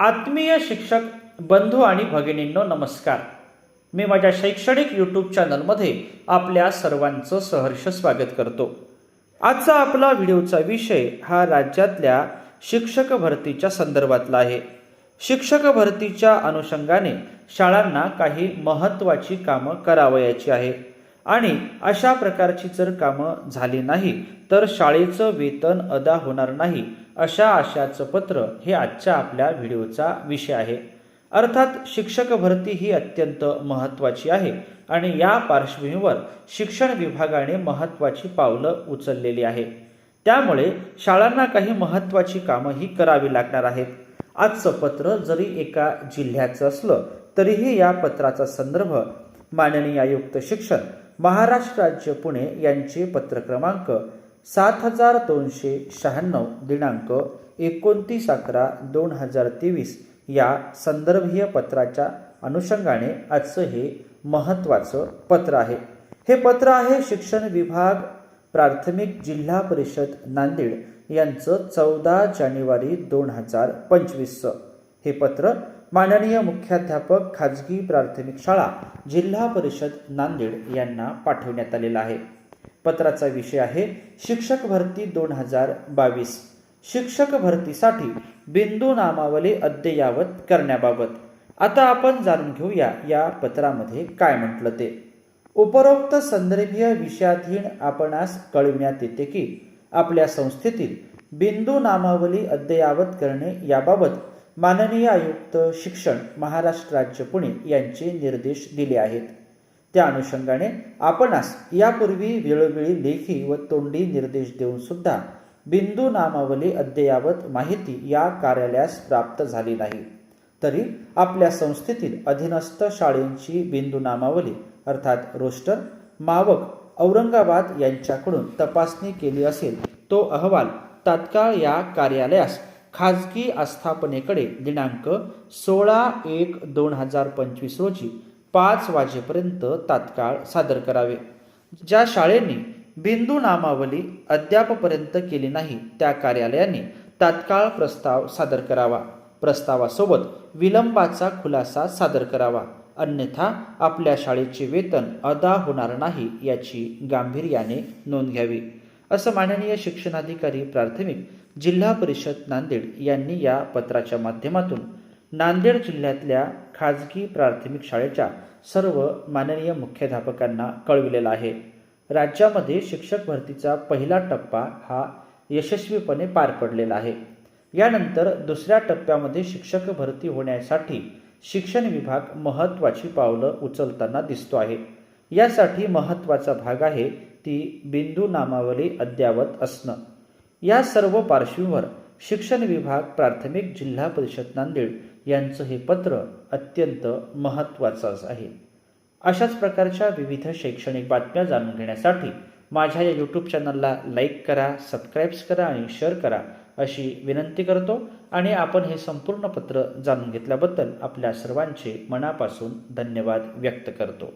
आत्मीय शिक्षक बंधू आणि भगिनींनो नमस्कार. मी माझ्या शैक्षणिक यूट्यूब चॅनलमध्ये आपल्या सर्वांचं सहर्ष स्वागत करतो. आजचा आपला व्हिडिओचा विषय हा राज्यातल्या शिक्षक भरतीच्या संदर्भातला आहे. शिक्षक भरतीच्या अनुषंगाने शाळांना काही महत्त्वाची कामं करावयाची आहे. आणि अशा प्रकारची जर कामं झाली नाही तर शाळेचं वेतन अदा होणार नाही अशा आशाचं पत्र हे आजच्या आपल्या व्हिडिओचा विषय आहे. अर्थात शिक्षक भरती ही अत्यंत महत्त्वाची आहे आणि या पार्श्वभूमीवर शिक्षण विभागाने महत्त्वाची पावलं उचललेली आहे. त्यामुळे शाळांना काही महत्त्वाची कामं ही करावी लागणार आहेत. आजचं पत्र जरी एका जिल्ह्याचं असलं तरीही या पत्राचा संदर्भ माननीय आयुक्त शिक्षण महाराष्ट्र राज्य पुणे यांचे पत्र क्रमांक सात हजार दोनशे शहाण्णव दिनांक एकोणतीस अकरा दोन हजार तेवीस या संदर्भीय पत्राच्या अनुषंगाने आजचं हे महत्त्वाचं पत्र आहे. हे पत्र आहे शिक्षण विभाग प्राथमिक जिल्हा परिषद नांदेड यांचं चौदा जानेवारी दोन हजार पंचवीसचं. हे पत्र माननीय मुख्याध्यापक खाजगी प्राथमिक शाळा जिल्हा परिषद नांदेड यांना पाठवण्यात आलेला आहे. पत्राचा विषय आहे शिक्षक भरती दोन हजार बावीस. शिक्षक भरतीसाठी बिंदू नामावली अद्ययावत करण्याबाबत. आता आपण जाणून घेऊया या पत्रामध्ये काय म्हटलं ते. उपरोक्त संदर्भीय विषयाधीन आपणास कळविण्यात येते की आपल्या संस्थेतील बिंदू नामावली अद्ययावत करणे याबाबत माननीय आयुक्त शिक्षण महाराष्ट्र राज्य पुणे यांचे निर्देश दिले आहेत. त्या अनुषंगाने आपणास यापूर्वी वेळोवेळी लेखी व तोंडी निर्देश देऊन सुद्धा बिंदू नामावली अद्ययावत माहिती या कार्यालयास प्राप्त झाली नाही. तरी आपल्या संस्थेतील अधीनस्थ शाळेंची बिंदू नामावली अर्थात रोस्टर मावक औरंगाबाद यांच्याकडून तपासणी केली असेल तो अहवाल तात्काळ या कार्यालयास खाजगी आस्थापनेकडे दिनांक सोळा एक दोन हजार पंचवीस रोजी पाच वाजेपर्यंत तात्काळ सादर करावे. ज्या शाळेंनी बिंदू नामावली अद्यापपर्यंत केली नाही त्या कार्यालयाने तात्काळ प्रस्ताव सादर करावा. प्रस्तावासोबत विलंबाचा खुलासा सादर करावा. अन्यथा आपल्या शाळेचे वेतन अदा होणार नाही याची गांभीर्याने नोंद घ्यावी. असं माननीय शिक्षणाधिकारी प्राथमिक जिल्हा परिषद नांदेड यांनी या पत्राच्या माध्यमातून नांदेड जिल्ह्यातल्या खाजगी प्राथमिक शाळेच्या सर्व माननीय मुख्याध्यापकांना कळविलेला आहे. राज्यामध्ये शिक्षक भरतीचा पहिला टप्पा हा यशस्वीपणे पार पडलेला आहे. यानंतर दुसऱ्या टप्प्यामध्ये शिक्षक भरती होण्यासाठी शिक्षण विभाग महत्त्वाची पावलं उचलताना दिसतो आहे. यासाठी महत्त्वाचा भाग आहे ती बिंदू नामावली अद्यावत असणं. या सर्व पार्श्वभूमीवर शिक्षण विभाग प्राथमिक जिल्हा परिषद नांदेड यांचं हे पत्र अत्यंत महत्त्वाचं आहे. अशाच प्रकारच्या विविध शैक्षणिक बातम्या जाणून घेण्यासाठी माझ्या या यूट्यूब चॅनलला लाईक करा सबस्क्राईब्स करा आणि शेअर करा अशी विनंती करतो आणि आपण हे संपूर्ण पत्र जाणून घेतल्याबद्दल आपल्या सर्वांचे मनापासून धन्यवाद व्यक्त करतो.